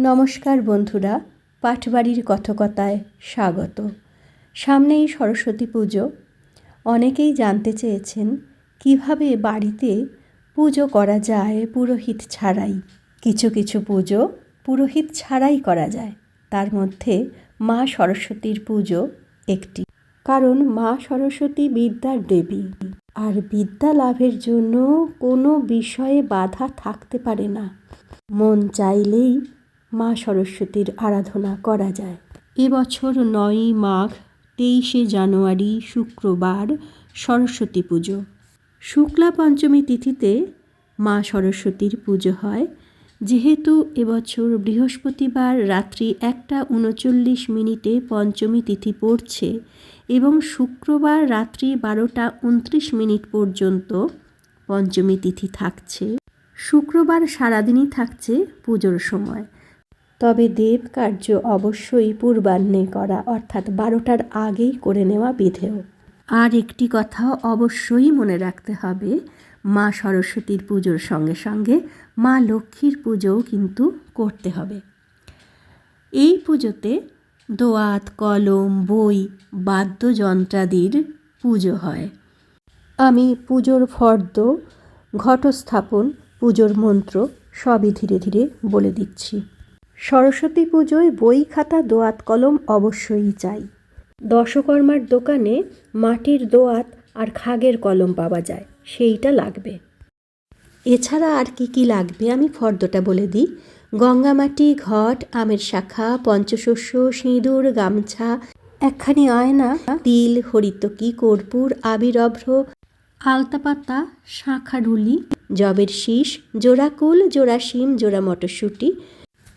নমস্কার বন্ধুরা, পাঠবাড়ির কথকতায় স্বাগত। সামনেই সরস্বতী পুজো। অনেকেই জানতে চেয়েছেন, কীভাবে বাড়িতে পুজো করা যায় পুরোহিত ছাড়াই? কিছু কিছু পুজো পুরোহিত ছাড়াই করা যায়। তার মধ্যে মা সরস্বতীর পুজো একটি। কারণ মা সরস্বতী বিদ্যার দেবী। আর বিদ্যা লাভের জন্য কোনো বিষয়ে বাধা থাকতে পারে না। মন চাইলেই মা সরস্বতীর আরাধনা করা যায়। এবছর নয়ই মাঘ, তেইশে জানুয়ারি, শুক্রবার সরস্বতী পুজো। শুক্লা পঞ্চমী তিথিতে মা সরস্বতীর পুজো হয়। যেহেতু এবছর বৃহস্পতিবার রাত্রি একটা উনচল্লিশ মিনিটে পঞ্চমী তিথি পড়ছে এবং শুক্রবার রাত্রি বারোটা উনত্রিশ মিনিট পর্যন্ত পঞ্চমী তিথি থাকছে। শুক্রবার সারাদিনই থাকছে পুজোর সময়। তবে দেব কার্য অবশ্যই পূর্বাহ্নে করা অর্থাৎ বারোটার আগেই করে নেওয়া বিধেয়। আর একটি কথা অবশ্যই মনে রাখতে হবে মা সরস্বতীর পুজোর সঙ্গে সঙ্গে মা লক্ষ্মীর পুজোও কিন্তু করতে হবে। এই পুজোতে দোয়াত কলম বই বাদ্যযন্ত্রাদির পুজো হয়। আমি পুজোর ফর্দ ঘটস্থাপন পুজোর মন্ত্র সবই ধীরে ধীরে বলে দিচ্ছি। সরস্বতী পুজোয় বই খাতা, দোয়াত কলম অবশ্যই চাই। দশকর্মার দোকানে মাটির দোয়াত আর খাগের কলম পাওয়া যায়, সেইটা লাগবে। এছাড়া আর কি কি লাগবে আমি ফর্দটা বলে দিই? গঙ্গামাটি ঘট, আমের শাখা, পঞ্চশস্য, সিঁদুর, গামছা, একখানি আয়না, তিল, হরিতকি, কর্পূর, আবিরভ্র আলতাপাতা শাঁখাঢুলি জবের শীষ, জোড়া কুল, জোড়া শিম, জোড়া মটরশুঁটি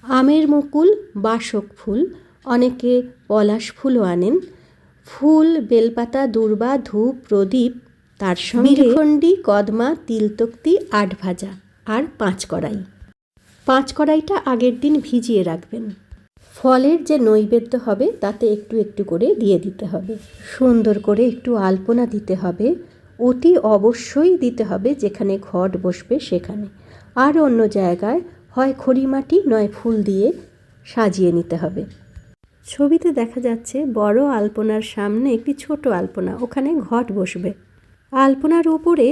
আমের মুকুল, বাসক ফুল, অনেকে পলাশ ফুলও আনেন। ফুল, বেলপাতা, দূর্বা, ধূপ, প্রদীপ, তার সঙ্গে খন্ডি কদমা, তিলতক্তি আট ভাজা আর পাঁচ কড়াই। পাঁচ কড়াইটা আগের দিন ভিজিয়ে রাখবেন। ফলের যে নৈবেদ্য হবে, তাতে একটু একটু করে দিয়ে দিতে হবে। সুন্দর করে একটু আলপনা দিতে হবে। অতি অবশ্যই দিতে হবে যেখানে ঘট বসবে সেখানে। আর অন্য জায়গায় হয় খড়ি মাটি নয় ফুল দিয়ে সাজিয়ে নিতে হবে। ছবিতে দেখা যাচ্ছে বড় আলপনার সামনে একটি ছোট আলপনা, ওখানে ঘট বসবে। আলপনার ওপরে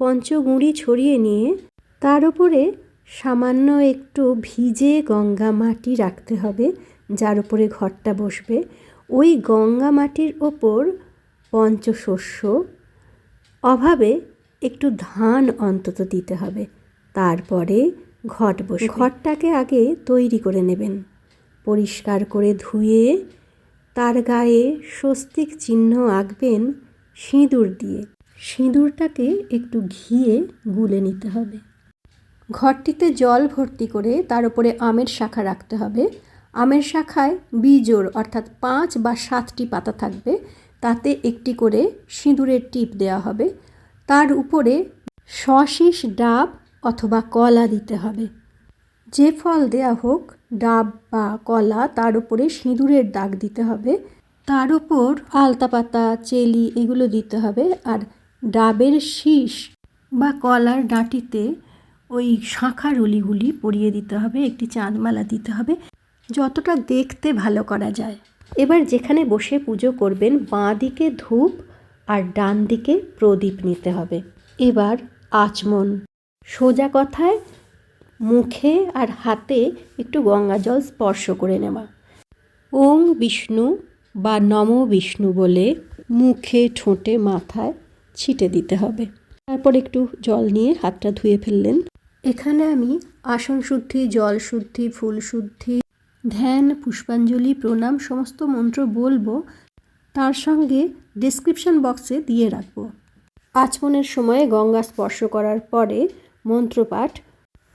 পঞ্চগুঁড়ি ছড়িয়ে নিয়ে তার উপরে সামান্য একটু ভিজে গঙ্গা মাটি রাখতে হবে, যার উপরে ঘরটা বসবে। ওই গঙ্গা মাটির ওপর পঞ্চশস্য, অভাবে একটু ধান অন্তত দিতে হবে। তারপরে ঘট বসে ঘরটাকে আগে তৈরি করে নেবেন। পরিষ্কার করে ধুয়ে তার গায়ে স্বস্তিক চিহ্ন আঁকবেন সিঁদুর দিয়ে। সিঁদুরটাকে একটু ঘিয়ে গুলে নিতে হবে। ঘরটিতে জল ভর্তি করে তার উপরে আমের শাখা রাখতে হবে। আমের শাখায় বীজোর অর্থাৎ পাঁচ বা সাতটি পাতা থাকবে। তাতে একটি করে সিঁদুরের টিপ দেওয়া হবে। তার উপরে শশিস ডাব অথবা কলা দিতে হবে। যে ফল দেয়া হোক, ডাব বা কলা, তার উপরে সিঁদুরের দাগ দিতে হবে। তার উপর আলতা পাতা, চেলি এগুলো দিতে হবে। আর ডাবের শীষ বা কলার ডাঁটিতে ওই শাঁখার উলিগুলি পরিয়ে দিতে হবে, একটি চাঁদমালা দিতে হবে। যতটা দেখতে ভালো করা যায়। এবার যেখানে বসে পুজো করবেন, বাঁ দিকে ধূপ আর ডান দিকে প্রদীপ নিতে হবে। এবার আচমন। সোজা কথায় মুখে আর হাতে একটু গঙ্গা জল স্পর্শ করে নেওয়া। ওং বিষ্ণু বা নম বিষ্ণু বলে মুখে ঠোঁটে মাথায় ছিটে দিতে হবে। তারপর একটু জল নিয়ে হাতটা ধুয়ে ফেললেন। এখানে আমি আসন শুদ্ধি, জল শুদ্ধি, ফুল শুদ্ধি, ধ্যান, পুষ্পাঞ্জলি, প্রণাম সমস্ত মন্ত্র বলব। তার সঙ্গে ডিসক্রিপশন বক্সে দিয়ে রাখব। আচমনের সময় গঙ্গা স্পর্শ করার পরে মন্ত্রপাঠ।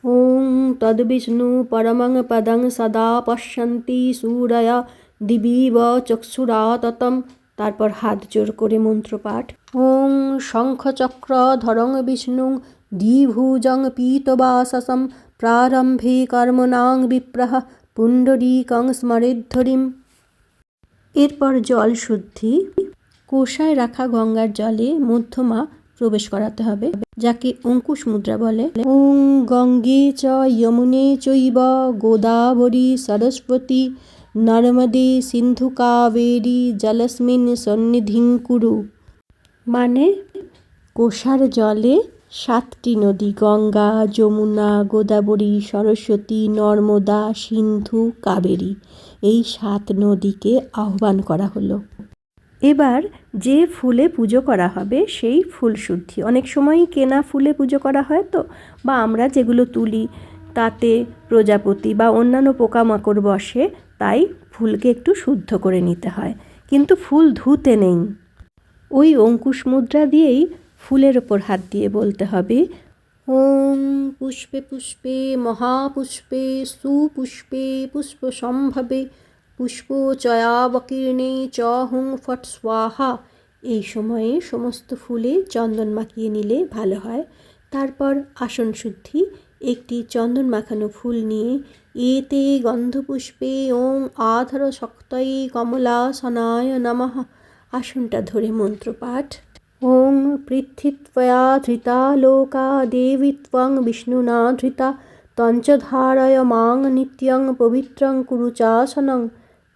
ওং তদ্বিষ্ণু পরমং পদং সদা পশ্যন্তি সূরয়া দিবিব চক্ষুরা ততম। তারপর হাত জোর করে মন্ত্রপাঠ। ওং শঙ্খচক্র ধরং বিষ্ণু দ্বিভুজং পীতবাসসম প্রারম্ভে কর্মণাং বিপ্রহ পুণ্ডরীকং স্মরেদ্ধরিম। এরপর জল শুদ্ধি। কোষায় রাখা গঙ্গার জলে মধ্যমা প্রবেশ করাতে হবে। যাকে অঙ্কুশ মুদ্রা বলে। ওং গঙ্গে চ যমুনে চৈব গোদাবরী সরস্বতী নর্মদে সিন্ধু কাবেরী জলস্মিন সন্নিধিং কুরু। মানে? কোষার জলে সাতটি নদী গঙ্গা যমুনা গোদাবরী সরস্বতী নর্মদা সিন্ধু কাবেরী এই সাত নদীকে আহ্বান করা হলো। এবার যে ফুলে পুজো করা হবে সেই ফুল শুদ্ধি অনেক সময়ই কেনা ফুলে পুজো করা হয় তো, বা আমরা যেগুলো তুলি, তাতে প্রজাপতি বা অন্যান্য পোকামাকড় বসে, তাই ফুলকে একটু শুদ্ধ করে নিতে হয়। কিন্তু ফুল ধুতে নেই। ওই অঙ্কুশ মুদ্রা দিয়েই ফুলের ওপর হাত দিয়ে বলতে হবে, ওম পুষ্পে পুষ্পে, মহাপুষ্পে, সুপুষ্পে পুষ্প সম্ভবে পুষ্প চয়াবকীর্ণে চ হুং ফট স্বাহা। এই সময়ে সমস্ত ফুলে চন্দন মাখিয়ে নিলে ভালো হয়। তারপর আসন শুদ্ধি। একটি চন্দন মাখানো ফুল নিয়ে এতে গন্ধপুষ্পে ওং আধর শক্তই কমলাসনায় নমঃ। আসনটা ধরে মন্ত্রপাঠ। ওং পৃথিত্বয়া ধৃতা লোকা দেবী ত্বং বিষ্ণুনা ধৃতা। তঞ্চধারয় মাং নিত্যং পবিত্রং কুরুচাসনং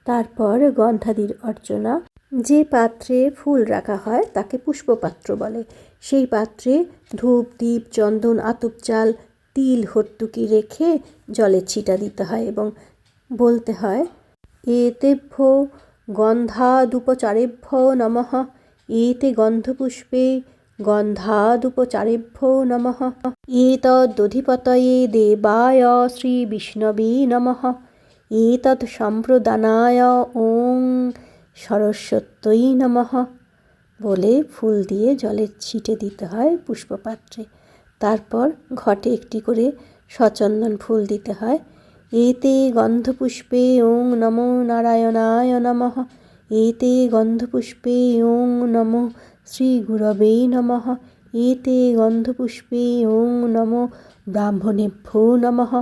তারপর গন্ধাদির অর্চনা, যে পাত্রে ফুল রাখা হয় তাকে পুষ্পপাত্র বলে। সেই পাত্রে ধূপ দ্বীপ চন্দন, আতপ চাল, তিল, হর্তুকি রেখে জলের ছিটা দিতে হয় এবং বলতে হয় এতেভ্য গন্ধাদুপচারেভ্য নমঃ। এতে গন্ধপুষ্পে গন্ধাদুপচারেভ্য নমঃ। এতদধিপতয়ে দেবায় শ্রীবিষ্ণবে নমঃ। এতৎ সম্প্রদানায় ওং সরস্বত্যই নমঃ বলে ফুল দিয়ে জলের ছিটে দিতে হয় পুষ্পপাত্রে। তারপর ঘটে একটি করে সচন্দন ফুল দিতে হয়। এতে গন্ধপুষ্পে ওং নমো নারায়ণায় নমঃ। এতে গন্ধপুষ্পে ওং নমো শ্রী গুরবে নমঃ। এতে গন্ধপুষ্পে ওং নমো ব্রাহ্মণেভ্যো নমঃ।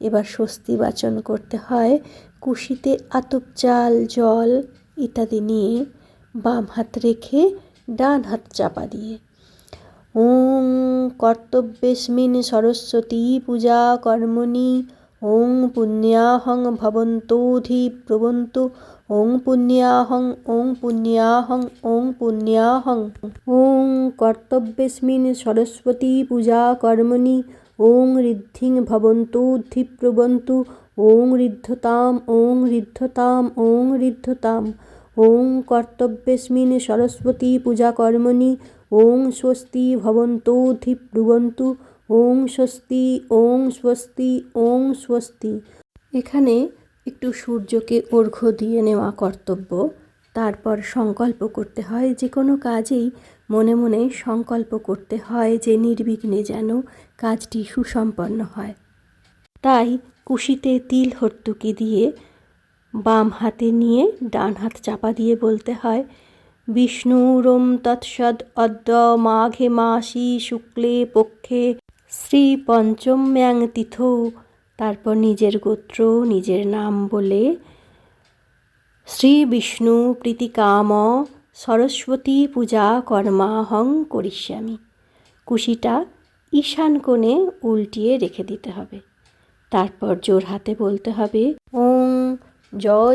এবার স্বস্তি বাচন করতে হয়। কুশিতে আতপ চাল, জল ইত্যাদি নিয়ে বাম হাত রেখে ডান হাত চাপা দিয়ে। ওং কর্তব্যেস্মিন সরস্বতী পূজা কর্মণি। ওং পুণ্যাহং ভবন্তোধি প্রবন্তু। ওং পুণ্যাহং ওং পুণ্যাহং ওং পুণ্যাহং। ওং কর্তব্যেস্মিন সরস্বতী পূজা কর্মণি। ওং ঋদ্ধিং ভবন্তোধি প্রবন্তু ওং ঋদ্ধতাম ওং ঋদ্ধতাম ওং ঋদ্ধতাম, ওং কর্তব্যেস্মিন সরস্বতী পূজা কর্মণি, ওং স্বস্তি ভবন্তোধি ব্রুবন্তু ওং স্বস্তি ওং স্বস্তি ওং স্বস্তি। এখানে একটু সূর্যকে অর্ঘ্য দিয়ে নেওয়া কর্তব্য, তারপর সংকল্প করতে হয় যে কোনো কাজেই মনে মনে সংকল্প করতে হয় যে নির্বিঘ্নে যেন কাজটি সুসম্পন্ন হয়। তাই কুশিতে তিল হর্তুকি দিয়ে বাম হাতে নিয়ে ডান হাত চাপা দিয়ে বলতে হয়, বিষ্ণুরম তৎসদ অদ্য মাঘে মাসি শুক্লে পক্ষে শ্রী পঞ্চম্যাং তিথৌ। তারপর নিজের গোত্র, নিজের নাম বলে শ্রী বিষ্ণু প্রীতিকাম সরস্বতী পূজা কর্মাহং করিষ্যামি। কুশিটা ঈশান কোণে উল্টিয়ে রেখে দিতে হবে। তারপর জোর হাতে বলতে হবে, ওং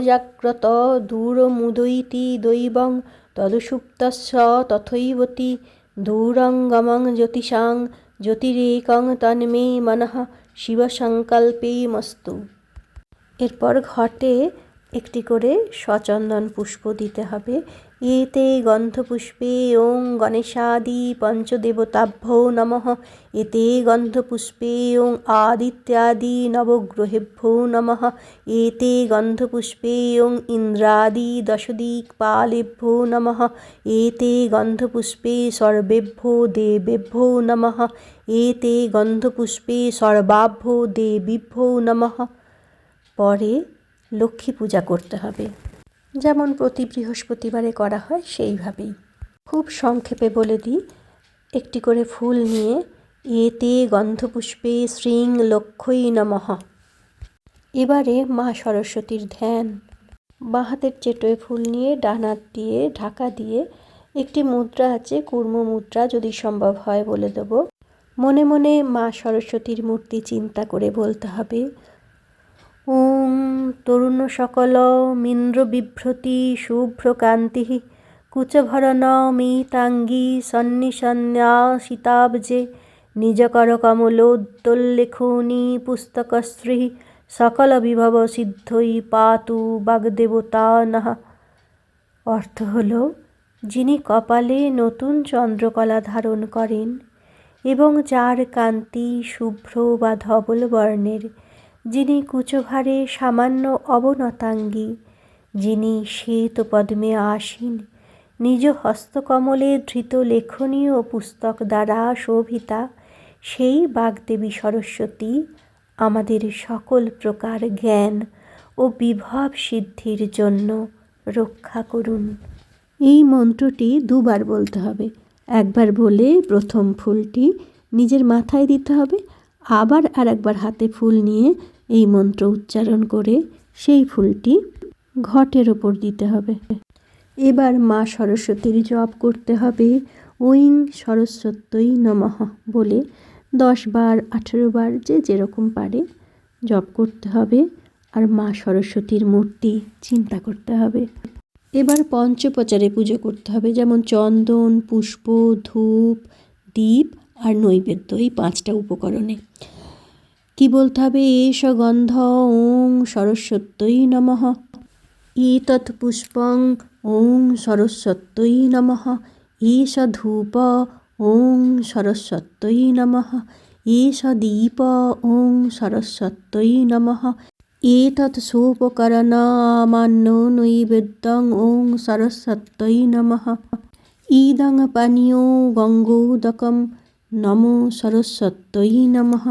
জাগ্রত দূরমুদৈতি দৈবং তদুসুপ্তস্য তথৈবতি দূরঙ্গমং জ্যোতিষাং জ্যোতিরেকং তন্মে মনঃ শিবসংকল্পে মস্তু এরপর ঘটে একটি করে সচন্দন পুষ্প দিতে হবে এতে গন্ধপুষ্পে ওং গণেশাদি পঞ্চদেবতাভ্যো নমঃ। এতে গন্ধপুষ্পে ওং আদিত্যাদি নবগ্রহেভ্যো নমঃ। এতে গন্ধপুষ্পে ওং ইন্দ্রাদি দশদিক্পালেভ্যো নমঃ। এতে গন্ধপুষ্পে সর্বেভ্যো দেবেভ্যো নমঃ। এতে গন্ধপুষ্পে সর্বাভ্যো দেবীভ্যো নমঃ। পরে লক্ষ্মী পূজা করতে হবে। যেমন প্রতি বৃহস্পতিবারে করা হয় সেইভাবেই। খুব সংক্ষেপে বলে দিই, একটি করে ফুল নিয়ে এতে গন্ধপুষ্পে শ্রীং লক্ষ্যই নমঃ। এবারে মা সরস্বতীর ধ্যান। বাঁ হাতের চেটোয় ফুল নিয়ে ডান হাত দিয়ে ঢাকা দিয়ে একটি মুদ্রা আছে, কুর্ম মুদ্রা যদি সম্ভব হয় বলে দেব। মনে মনে মা সরস্বতীর মূর্তি চিন্তা করে বলতে হবে ওম তরুণ সকল মিন্দ্র বিভ্রতি শুভ্রকান্তি কুচভরণ মিতাঙ্গী সন্নিসন্ন্যাসিতাব্জে নিজকর কমলোদ্দোল্লেখনী পুস্তকশ্রী সকল বিভব সিদ্ধই পাতু বাগদেবতা নাহা অর্থ হল, যিনি কপালে নতুন চন্দ্রকলা ধারণ করেন এবং যার কান্তি শুভ্র বা ধবল বর্ণের যিনি কুচভারে সামান্য অবনতাঙ্গী, যিনি শ্বেত পদ্মে আসীন, নিজ হস্তকমলে ধৃত লেখনীয় পুস্তক দ্বারা শোভিতা, সেই বাগদেবী সরস্বতী, আমাদের সকল প্রকার জ্ঞান ও বিভব সিদ্ধির জন্য রক্ষা করুন। এই মন্ত্রটি দুবার বলতে হবে। একবার বলে প্রথম ফুলটি নিজের মাথায় দিতে হবে আবার আর একবার হাতে ফুল নিয়ে এই মন্ত্র উচ্চারণ করে সেই ফুলটি ঘটের ওপর দিতে হবে। এবার মা সরস্বতীর জপ করতে হবে। ঐং সরস্বত্যই নমঃ বলে দশ বার, আঠেরো বার যে যেরকম পারে জপ করতে হবে আর মা সরস্বতীর মূর্তি চিন্তা করতে হবে। এবার পঞ্চপ্রচারে পুজো করতে হবে যেমন চন্দন, পুষ্প, ধূপ, দীপ আর নৈবেদ্য এই পাঁচটা উপকরণে। কি বলতে হবে? এষ গন্ধ ওং সরস্বত্যই নমঃ। এতৎ পুষ্পং ওং সরস্বত্যই নমঃ। এষ ধূপ ওং সরস্বত্যই নমঃ। এষ দীপ ওং সরস্বত্যই নমঃ। এতৎ সোপকরণামান্য নৈবেদ্যং ওং সরস্বত্যই নমঃ। ইদং পানীয় গঙ্গোদকম নমো সরস্বত্যই নমঃ।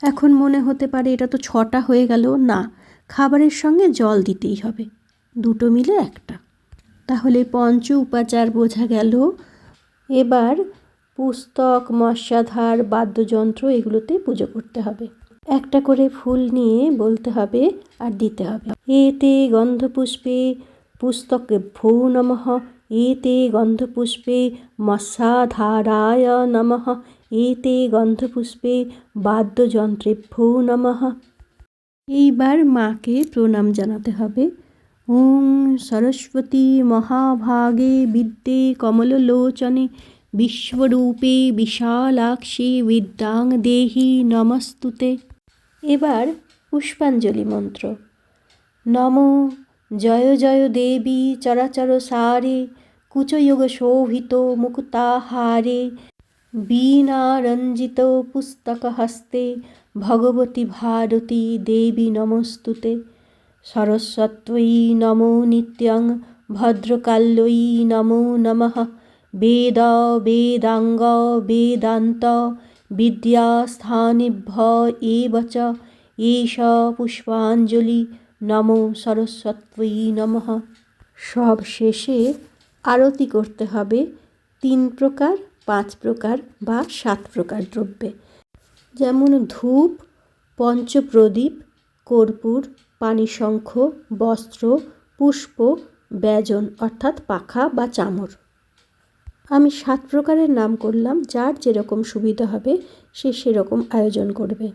এখন মনে হতে পারে এটা তো ছটা হয়ে গেল, না, খাবারের সঙ্গে জল দিতেই হবে, দুটো মিলে একটা। তাহলে পঞ্চ উপাচার বোঝা গেল। এবার পুস্তক মশাধার বাদ্যযন্ত্র এগুলোতে পুজো করতে হবে। একটা করে ফুল নিয়ে বলতে হবে আর দিতে হবে। এতে গন্ধপুষ্পে পুস্তকে ভৌ নমঃ। এতে গন্ধপুষ্পে মশাধারায় নমঃ এতে গন্ধপুষ্পে বাদ্যযন্ত্রেভ্যো নমঃ এইবার মাকে প্রণাম জানাতে হবে। ওং সরস্বতী মহাভাগে বিদ্যে কমললোচনে বিশ্বরূপে বিশালাক্ষী বিদ্যাং দেহি নমস্তুতে। এবার পুষ্পাঞ্জলি মন্ত্র। নম জয় জয় দেবী চরাচর সারে, কুচয়োগ শোভিত মুকুতাহারে। বীণারঞ্জিত পুস্তকহস্তে ভগবতী ভারতী দেবী নমস্তুতে। সরস্বত্যই নমো নিত্যং ভদ্রকাল্যই নমো নমঃ। বেদ, বেদাঙ্গ, বেদান্ত, বিদ্যাস্থানেভ্য এব এষ পুষ্পাঞ্জলি। নমো সরস্বত্যই নমঃ। সব শেষে আরতি করতে হবে তিন প্রকার, পাঁচ প্রকার বা সাত প্রকার দ্রব্যে। যেমন ধূপ, পঞ্চপ্রদীপ, কর্পূর পানিশঙ্খ বস্ত্র, পুষ্প, ব্যজন অর্থাৎ পাখা বা চামর। আমি সাত প্রকারের নাম করলাম, যার যেরকম সুবিধা হবে সে সেরকম আয়োজন করবে।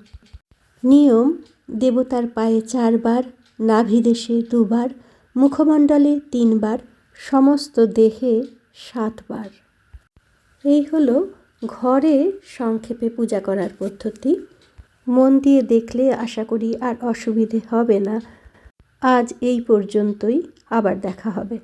নিয়ম, দেবতার পায়ে চারবার নাভিদেশে দুবার, মুখমণ্ডলে তিনবার, সমস্ত দেহে সাতবার। এই হল ঘরে সংক্ষেপে পূজা করার পদ্ধতি। মন দিয়ে দেখলে আশা করি আর অসুবিধে হবে না। আজ এই পর্যন্তই, আবার দেখা হবে।